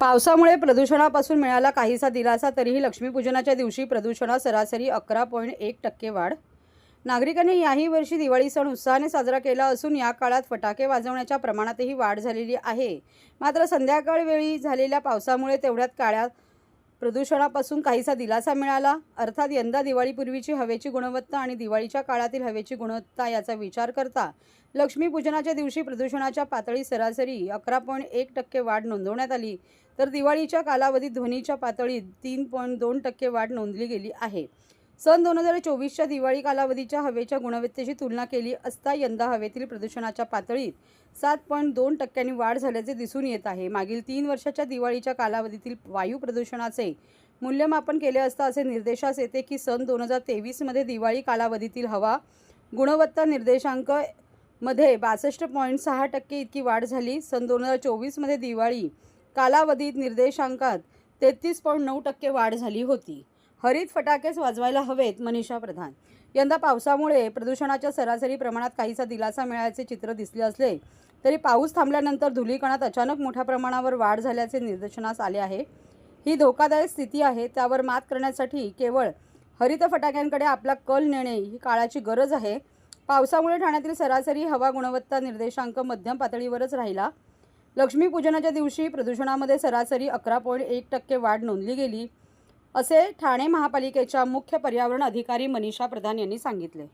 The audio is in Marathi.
पावसामुळे प्रदूषणापासून मिळाला काहीसा दिलासा तरीही लक्ष्मीपूजनाच्या दिवशी प्रदूषणात सरासरी अकरा पॉईंट एक टक्के वाढ. नागरिकांनी याही वर्षी दिवाळी सण उत्साहाने साजरा केला असून या काळात फटाके वाजवण्याच्या प्रमाणातही वाढ झालेली आहे. मात्र संध्याकाळ वेळी झालेल्या पावसामुळे तेवढ्यात काळ्या प्रदूषणापासून काहीसा दिलासा मिळाला? अर्थात यंदा दिवाळीपूर्वीची हवेची गुणवत्ता आणि दिवाळीच्या काळातील हवेची गुणवत्ता याचा विचार करता लक्ष्मीपूजनाच्या दिवशी प्रदूषणाच्या पातळी सरासरी अकरा पॉईंट एक टक्के वाढ नोंदवण्यात आली. तर दिवाळीच्या कालावधीत ध्वनीच्या पातळीत तीन पॉईंट दोन टक्के वाढ नोंदली गेली आहे. सन दोन हजार चोवीसच्या दिवाळी कालावधीच्या हवेच्या गुणवत्तेची तुलना केली असता यंदा हवेतील प्रदूषणाच्या पातळीत सात पॉईंट दोन टक्क्यांनी वाढ झाल्याचे दिसून येत आहे. मागील तीन वर्षाच्या दिवाळीच्या कालावधीतील वायू प्रदूषणाचे मूल्यमापन केले असता असे निर्देशास येते की सन दोन हजार तेवीसमध्ये दिवाळी कालावधीतील हवा गुणवत्ता निर्देशांकमध्ये बासष्ट पॉईंट सहा टक्के इतकी वाढ झाली. सन दोन हजार चोवीसमध्ये दिवाळी कालावधीत निर्देशांकात तेहतीस पॉईंट नऊ टक्के वाढ झाली होती. हरित फटाकेच वाजवायला हवेत मनीषा प्रधान. यंदा पावसामुळे प्रदूषणाच्या सरासरी प्रमाणात काहीसा दिलासा मिळाल्याचे चित्र दिसले असले तरी पाऊस थांबल्यानंतर धुलीकणात अचानक मोठ्या प्रमाणावर वाढ झाल्याचे निदर्शनास आले आहे. ही धोकादायक स्थिती आहे त्यावर मात करण्यासाठी केवळ हरित फटाक्यांकडे आपला कल नेणे ही काळाची गरज आहे. पावसामुळे ठाण्यातील सरासरी हवा गुणवत्ता निर्देशांक मध्यम पातळीवरच राहिला. लक्ष्मीपूजनाच्या दिवशी प्रदूषणामध्ये सरासरी अकरा पॉईंट एक टक्के वाढ नोंदली गेली. असे ठाणे महापालिकेच्या मुख्य पर्यावरण अधिकारी मनीषा प्रधान यांनी सांगितले.